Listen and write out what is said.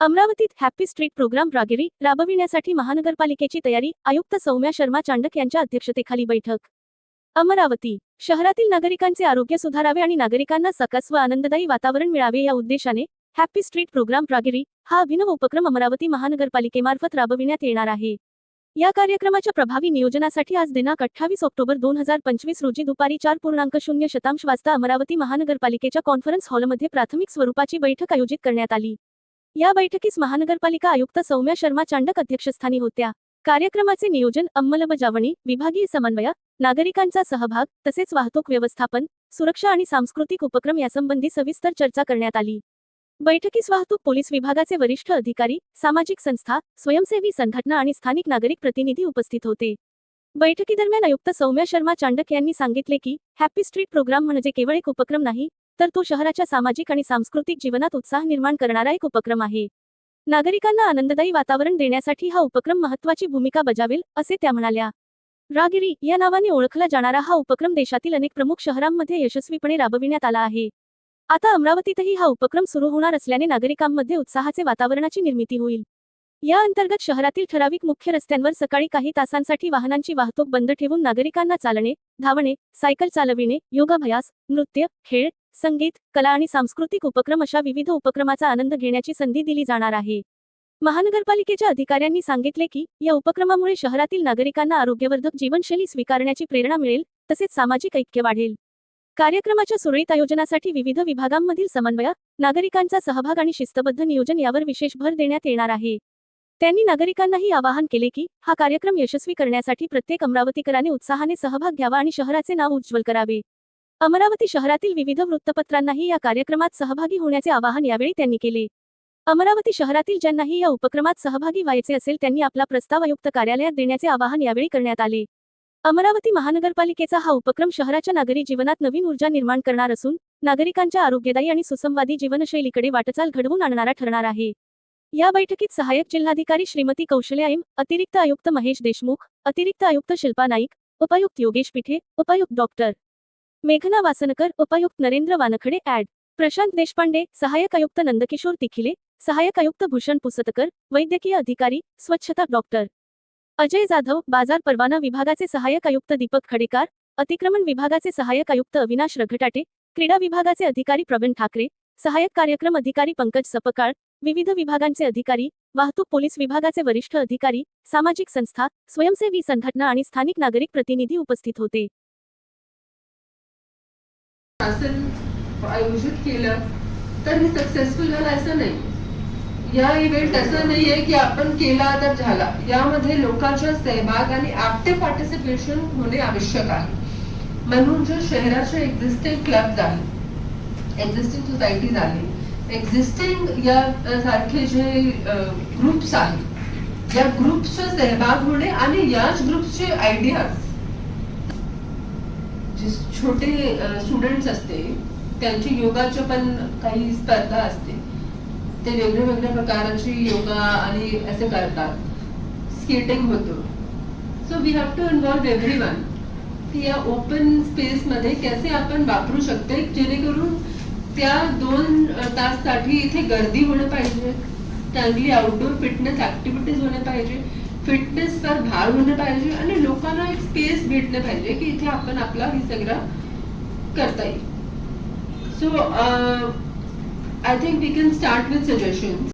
अमरावतीत happy street program रागेरी राबविण्यासाठी महानगरपालिकेची तयारी आयुक्त सौम्या शर्मा चांडक यांच्या अध्यक्षतेखाली बैठक. अमरावती शहरातील नागरिकांचे आरोग्य सुधारावे आणि नागरिकांना सकस व आनंददायी वातावरण मिळावे या उद्देशाने हॅपी स्ट्रीट प्रोग्राम रागिरी हा अभिनव उपक्रम अमरावती महानगरपालिकेमार्फत राबविण्यात येणार आहे. या कार्यक्रमाच्या प्रभावी नियोजनासाठी आज दिनांक अठ्ठावीस ऑक्टोबर दोन हजार पंचवीस रोजी दुपारी चार पूर्णांक शून्य शतांश वाजता अमरावती महानगरपालिकेच्या कॉन्फरन्स हॉलमध्ये प्राथमिक स्वरूपाची बैठक आयोजित करण्यात आली. या बैठकीस महानगरपालिका आयुक्त सौम्या शर्मा चांडक अध्यक्षस्थानी होत्या. कार्यक्रमाचे नियोजन अंमलबजावणी विभागीय समन्वय नागरिकांचा सहभाग तसेच वाहतूक व्यवस्थापन सुरक्षा आणि सांस्कृतिक उपक्रम यासंबंधी सविस्तर चर्चा करण्यात आली. बैठकीस वाहतूक पोलीस विभागाचे वरिष्ठ अधिकारी सामाजिक संस्था स्वयंसेवी संघटना आणि स्थानिक नागरिक प्रतिनिधी उपस्थित होते. बैठकीदरम्यान आयुक्त सौम्या शर्मा चांडक यांनी सांगितले की हॅपी स्ट्रीट प्रोग्राम म्हणजे केवळ एक उपक्रम नाही तर तो शहराच्या सामाजिक आणि सांस्कृतिक जीवनात उत्साह निर्माण करणारा एक उपक्रम आहे. नागरिकांना आनंददायी वातावरण देण्यासाठी हा उपक्रम महत्वाची भूमिका बजावेल असे त्या म्हणाल्या. रागिरी या नावाने ओळखला जाणारा हा उपक्रम देशातील अनेक प्रमुख शहरांमध्ये यशस्वीपणे राबविण्यात आला आहे. आता अमरावतीतही हा उपक्रम सुरू होणार असल्याने नागरिकांमध्ये उत्साहाचे वातावरणाची निर्मिती होईल. या अंतर्गत शहरातील ठराविक मुख्य रस्त्यांवर सकाळी काही तासांसाठी वाहनांची वाहतूक बंद ठेवून नागरिकांना चालणे धावणे सायकल चालविणे योगाभ्यास नृत्य खेळ संगीत कला आणि सांस्कृतिक उपक्रम अशा विविध उपक्रमाचा आनंद घेण्याची संधी दिली जाणार आहे. महानगरपालिकेच्या अधिकाऱ्यांनी सांगितले की या उपक्रमामुळे शहरातील नागरिकांना आरोग्यवर्धक जीवनशैली स्वीकारण्याची प्रेरणा मिळेल तसेच सामाजिक ऐक्य वाढेल. कार्यक्रमाच्या सुरळीत आयोजनासाठी विविध विभागांमधील समन्वय नागरिकांचा सहभाग आणि शिस्तबद्ध नियोजन यावर विशेष भर देण्यात येणार आहे. त्यांनी नागरिकांनाही आवाहन केले की हा कार्यक्रम यशस्वी करण्यासाठी प्रत्येक अमरावतीकराने उत्साहाने सहभाग घ्यावा आणि शहराचे नाव उज्ज्वल करावे. अमरावती शहरातील विविध वृत्तपत्रांनाही या कार्यक्रमात सहभागी होण्याचे आवाहन यावेळी त्यांनी केले. अमरावती शहरातील ज्यांनाही या उपक्रमात सहभागी व्हायचे असेल त्यांनी आपला प्रस्ताव आयुक्त कार्यालयात देण्याचे आवाहन यावेळी करण्यात आले. अमरावती महानगरपालिकेचा हा उपक्रम शहराच्या नागरी जीवनात नवीन ऊर्जा निर्माण करणार असून नागरिकांच्या आरोग्यदायी आणि सुसंवादी जीवनशैलीकडे वाटचाल घडवून आणणारा ठरणार आहे. या बैठकीत सहाय्यक जिल्हाधिकारी श्रीमती कौशल्या एम अतिरिक्त आयुक्त महेश देशमुख अतिरिक्त आयुक्त शिल्पा नाईक उपायुक्त योगेश पिठे उपायुक्त डॉक्टर मेघना वासनकर उपायुक्त नरेंद्र वानखडे ऍड प्रशांत देशपांडे सहाय्यक आयुक्त नंदकिशोर तिखिले सहाय्यक आयुक्त भूषण पुसतकर वैद्यकीय अधिकारी स्वच्छता डॉक्टर अजय जाधव बाजार परवाना विभागाचे सहाय्यक आयुक्त दीपक खडेकार अतिक्रमण विभागाचे सहाय्यक आयुक्त अविनाश रघटाटे क्रीडा विभागाचे अधिकारी प्रवीण ठाकरे सहाय्यक कार्यक्रम अधिकारी पंकज सपकाळ विविध विभागांचे अधिकारी वाहतूक पोलीस विभागाचे वरिष्ठ अधिकारी सामाजिक संस्था स्वयंसेवी संघटना आणि स्थानिक नागरिक प्रतिनिधी उपस्थित होते. शासन आयोजित केलं तर हे सक्सेसफुल झालं असं नाही. या इव्हेंट असं नाहीये की आपण केला तर झाला. यामध्ये लोकांच्या सहभाग आणि ऍक्टिव्ह पार्टिसिपेशन होणे आवश्यक आहे. म्हणून जे शहराचे एक्झिस्टिंग क्लब आहे एक्झिस्टिंग सोसायटीज आहे एक्झिस्टिंग या सारखे जे ग्रुप्स आहेत या ग्रुप्सचा सहभाग होणे आणि याच ग्रुप्सचे आयडियाज जे छोटे स्टुडंट्स असते त्यांची योगाच्या पण काही स्पर्धा असते. ते वेगळ्या वेगळ्या प्रकारची योगा आणि असे करतात. स्केटिंग होतो. So we have to involve everyone की या ओपन स्पेस मध्ये कसे आपण वापरू शकते? जेणेकरून त्या दोन ताससाठी इथे गर्दी होणं पाहिजे. चांगली आउटडोर फिटनेस ऍक्टिव्हिटीज होणे पाहिजे. फिटनेस वर भार होणं पाहिजे आणि लोकांना एक स्पेस भेटलं पाहिजे की इथे आपण आपला हे सगळं करता येईल. So I think we can start with suggestions